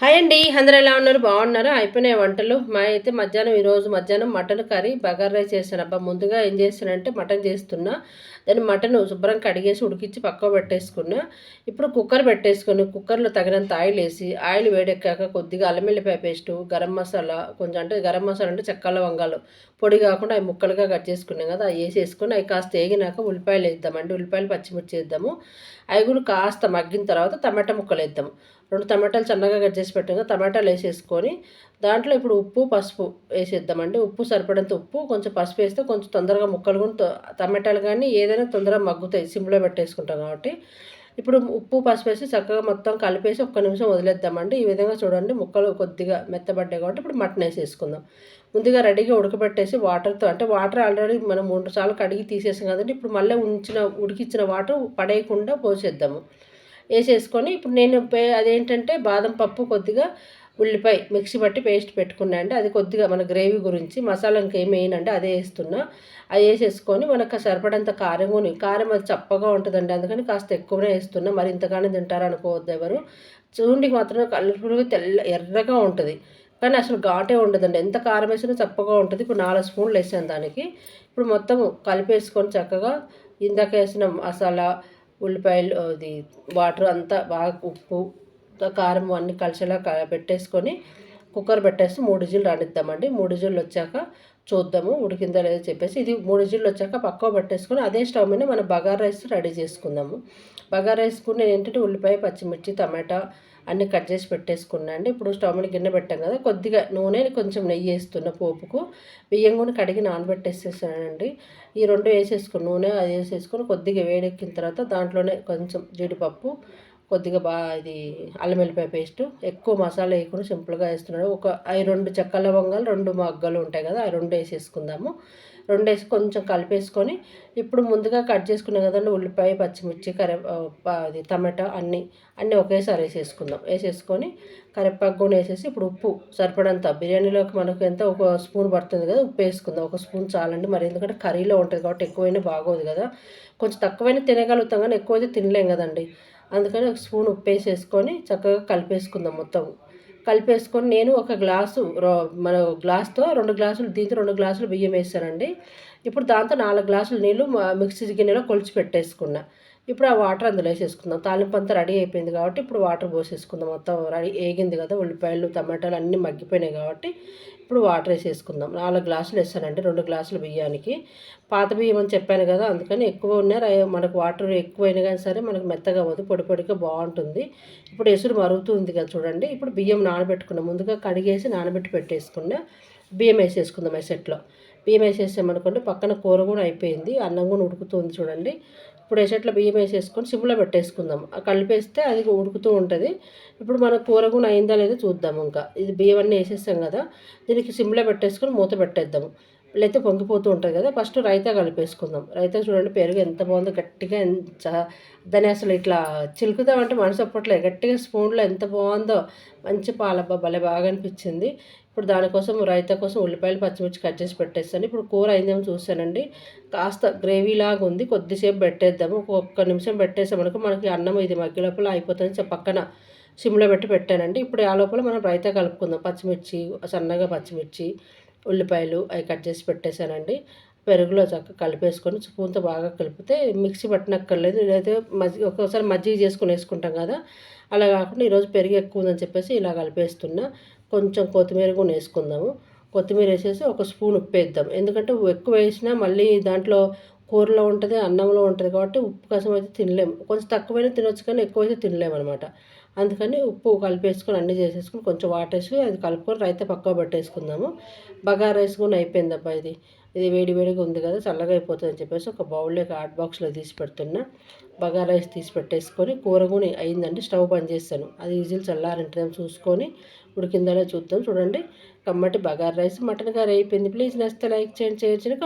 Hi అండి అందరూ ఎలా ఉన్నారు? బాగున్నారు? అయిపోయినాయి వంటలు. మా అయితే మధ్యాహ్నం ఈరోజు మధ్యాహ్నం మటన్ కర్రీ బగార్ రైస్ చేశాను. అబ్బా ముందుగా ఏం చేస్తానంటే మటన్ చేస్తున్నా. దాన్ని మటన్ శుభ్రం కడిగేసి ఉడికించి పక్క పెట్టేసుకున్నా. ఇప్పుడు కుక్కర్ పెట్టేసుకుని కుక్కర్లో తగినంత ఆయిల్ వేసి ఆయిల్ వేడెక్కాక కొద్దిగా అల్లమెల్లిపాయ పేస్టు గరం మసాలా కొంచెం అంటే గరం మసాలా అంటే చెక్కల వంగాలు పొడి కాకుండా అవి ముక్కలుగా కట్ చేసుకున్నాం కదా అవి వేసేసుకుని అవి కాస్త వేగినాక ఉల్లిపాయలు వేద్దామండి ఉల్లిపాయలు పచ్చిమిర్చి వేద్దాము. అవి కూడా కాస్త మగ్గిన తర్వాత టమాటా ముక్కలు వేద్దాము రెండు టమాటాలు సన్నగా కట్ చేసి పెట్టాక టమాటాలు వేసేసుకొని దాంట్లో ఇప్పుడు ఉప్పు పసుపు వేసేద్దామండి. ఉప్పు సరిపడంత ఉప్పు కొంచెం పసుపు వేస్తే కొంచెం తొందరగా ముక్కలు కూడా టమాటాలు కానీ ఏదైనా తొందరగా మగ్గుతాయి సిమ్లో పెట్టేసుకుంటాం కాబట్టి. ఇప్పుడు ఉప్పు పసుపు వేసి చక్కగా మొత్తం కలిపేసి ఒక్క నిమిషం వదిలేద్దామండి. ఈ విధంగా చూడండి ముక్కలు కొద్దిగా మెత్తబడ్డాయి కాబట్టి ఇప్పుడు మటన్ వేసేసుకుందాం. ముందుగా రెడీగా ఉడకబెట్టేసి వాటర్తో అంటే వాటర్ ఆల్రెడీ మనం మూడు సార్లు కడిగి తీసేసాం కదండి. ఇప్పుడు మళ్ళీ ఉంచిన ఉడికిచ్చిన వాటర్ పడేయకుండా పోసేద్దాము. వేసేసుకొని ఇప్పుడు నేను అదేంటంటే బాదం పప్పు కొద్దిగా ఉల్లిపాయ మిక్సీ పట్టి పేస్ట్ పెట్టుకున్నా అంటే అది కొద్దిగా మన గ్రేవీ గురించి మసాలా ఇంకేం వేయనండి అదే వేస్తున్నా. అది వేసేసుకొని మనకు సరిపడంత కారం కొని కారం అది చప్పగా ఉంటుందండి. అందుకని కాస్త ఎక్కువనే వేస్తున్నా. మరి ఇంతగానే తింటారు అనుకోవద్దు ఎవరు. చూండికి మాత్రం కలర్ఫుల్గా తెల్ల ఎర్రగా ఉంటుంది. కానీ అసలు ఘాటే ఉండదండి. ఎంత కారం వేసినా చప్పగా ఉంటుంది. ఇప్పుడు నాలుగు స్పూన్లు వేసాను దానికి. ఇప్పుడు మొత్తం కలిపేసుకొని చక్కగా ఇందాక వేసిన మసాలా ఉల్లిపాయలు అది వాటర్ అంతా బాగా ఉప్పు కారం అన్నీ కలిసేలా పెట్టేసుకొని కుక్కర్ పెట్టేసి మూడు జిల్లు రానిద్దామండి. మూడు జిల్లు వచ్చాక చూద్దాము ఉడికిందో లేదో చెప్పేసి ఇది మూడు జిల్లు వచ్చాక పక్కకు పట్టేసుకుని అదే స్టవ్ మీద మనం బగార్ రైస్ రెడీ చేసుకుందాము. బగార్ రైస్ కూడా నేను ఏంటంటే ఉల్లిపాయ పచ్చిమిర్చి టమాటా అన్నీ కట్ చేసి పెట్టేసుకున్నా అండి. ఇప్పుడు స్టవ్ మీద గిన్నె పెట్టాం కదా కొద్దిగా నూనె కొంచెం నెయ్యి వేస్తున్న పోపుకు బియ్యం కూడా కడిగి నానబెట్టేసేసానండి. ఈ రెండు వేసేసుకుని నూనె అది వేసేసుకొని కొద్దిగా వేడెక్కిన తర్వాత దాంట్లోనే కొంచెం జీడిపప్పు కొద్దిగా బాగా ఇది అల్లం వెల్లిపాయ పేస్ట్ ఎక్కువ మసాలా వేయకుండా సింపుల్గా వేస్తున్నాడు. ఒక అవి రెండు చెక్క లవంగాలు రెండు మగ్గలు ఉంటాయి కదా ఆ రెండు వేసేసుకుందాము. రెండు వేసి కొంచెం కలిపేసుకొని ఇప్పుడు ముందుగా కట్ చేసుకున్నాం కదండి ఉల్లిపాయ పచ్చిమిర్చి కరే అది టమాటా అన్నీ అన్నీ ఒకేసారి వేసేసుకుందాం. వేసేసుకొని కరివేపాకు కూడా వేసేసి ఇప్పుడు ఉప్పు సరిపడంత బిర్యానీలోకి మనకు ఎంత ఒక స్పూన్ పడుతుంది కదా ఉప్పు వేసుకుందాం. ఒక స్పూన్ చాలండి. మరి ఎందుకంటే కర్రీలో ఉంటుంది కాబట్టి ఎక్కువైనా బాగోదు కదా. కొంచెం తక్కువైనా తినగలుగుతాం కానీ ఎక్కువైతే తినలేం కదండి. అందుకని ఒక స్పూన్ ఉప్పు వేసేసుకొని చక్కగా కలిపేసుకుందాం మొత్తం. కలిపేసుకొని నేను ఒక గ్లాసు మన గ్లాస్తో రెండు గ్లాసులు దీంతో రెండు గ్లాసులు బియ్యం వేసానండి ఇప్పుడు దాంతో నాలుగు గ్లాసులు నీళ్ళు మిక్సీ గిన్నెలో కొలిచి పెట్టేసుకున్నా. ఇప్పుడు ఆ వాటర్ అందులో వేసేసుకుందాం. తాలింపు అంతా రెడీ అయిపోయింది కాబట్టి ఇప్పుడు వాటర్ పోసేసుకుందాం. మొత్తం రెడీ వేగింది కదా ఉల్లిపాయలు టమాటాలు అన్నీ మగ్గిపోయినాయి కాబట్టి ఇప్పుడు వాటర్ వేసేసుకుందాం. నాలుగు గ్లాసులు వేస్తానండి రెండు గ్లాసులు బియ్యానికి. పాత బియ్యం అని చెప్పాను కదా అందుకని ఎక్కువ ఉన్నారు మనకు వాటర్ ఎక్కువైనా కానీ సరే మనకు మెత్తగా అవ్వదు పొడి పొడిగా బాగుంటుంది. ఇప్పుడు ఎసురు మరుగుతుంది కదా చూడండి. ఇప్పుడు బియ్యం నానబెట్టుకున్నాం. ముందుగా కడిగేసి నానబెట్టి పెట్టేసుకున్నా బియ్యం వేసేసుకుందాం ఎసెట్లో బియ్యం వేసేసామనుకోండి పక్కన కూర కూడా అయిపోయింది. అన్నం కూడా ఉడుకుతుంది చూడండి. ఇప్పుడు వేసేట్లో బియ్యం వేసేసుకొని సిమ్లో పెట్టేసుకుందాం. కలిపేస్తే అది ఉడుకుతూ ఉంటుంది. ఇప్పుడు మన కూర కూడా అయిందా లేదో చూద్దాం ఇంకా. ఇది బియ్యం అన్నీ వేసేస్తాం కదా. దీనికి సిమ్లో పెట్టేసుకొని మూత పెట్టేద్దాము లేకపోతే పొంగిపోతూ ఉంటుంది కదా. ఫస్ట్ రైతా కలిపేసుకుందాం. రైతా చూడండి పెరుగు ఎంత బాగుందో గట్టిగా దాన్ని అసలు ఇట్లా చిలుకుదామంటే మనసు అప్పట్లే గట్టిగా స్పూన్లో ఎంత బాగుందో మంచి పాలబ్బా భలే బాగా అనిపించింది. ఇప్పుడు దానికోసం రైతా కోసం ఉల్లిపాయలు పచ్చిమిర్చి కట్ చేసి పెట్టేస్తాను. ఇప్పుడు కూర అయిందేమో చూసానండి కాస్త గ్రేవీ లాగా ఉంది. కొద్దిసేపు పెట్టేద్దాము. ఒక్క నిమిషం పెట్టేసామనుకో మనకి అన్నం ఇది మగ్గి లోపల అయిపోతుంది. పక్కన సిమ్లో పెట్టి పెట్టానండి. ఇప్పుడు ఆ లోపల మనం రైతా కలుపుకుందాం. పచ్చిమిర్చి సన్నగా పచ్చిమిర్చి ఉల్లిపాయలు అవి కట్ చేసి పెట్టేశానండి. పెరుగులో చక్కగా కలిపేసుకొని స్పూన్తో బాగా కలిపితే మిక్సీ పట్టినక్కర్లేదు. లేదా మజ్జి ఒక్కోసారి మజ్జిగ చేసుకుని వేసుకుంటాం కదా. అలా కాకుండా ఈరోజు పెరుగు ఎక్కువ ఉందని చెప్పేసి ఇలా కలిపేస్తున్నా. కొంచెం కొత్తిమీర కూడా వేసుకుందాము. కొత్తిమీర వేసేసి ఒక స్పూన్ ఉప్పు వేద్దాం. ఎందుకంటే ఎక్కువ వేసినా మళ్ళీ దాంట్లో కూరలో ఉంటుంది అన్నంలో ఉంటుంది కాబట్టి ఉప్పు కసం అయితే తినలేము కొంచెం తక్కువైనా తినొచ్చు కానీ ఎక్కువైతే తినలేము అనమాట అందుకని ఉప్పు కలిపేసుకొని అన్నీ చేసేసుకొని కొంచెం వాటర్ వేసి అది కలుపుకొని రైతే పక్కా పట్టేసుకుందాము. బగారా రైస్ కూడా ఇది. ఇది వేడి వేడిగా ఉంది కదా చల్లగా అయిపోతుంది అని చెప్పేసి ఒక బౌల్లో హాట్ బాక్స్లో తీసి పెడుతున్నా. బగా రైస్ తీసి పెట్టేసుకొని కూర కూడా అయిందండి స్టవ్ బంద్ చేస్తాను. అది ఈజీలు చల్లారంటే చూసుకొని ఉడికిందనే చూద్దాం. చూడండి కమ్మటి బగారా రైస్ మటన్ కర్రీ అయిపోయింది. ప్లీజ్ నచ్చితే లైక్ చేయండి చేయొచ్చు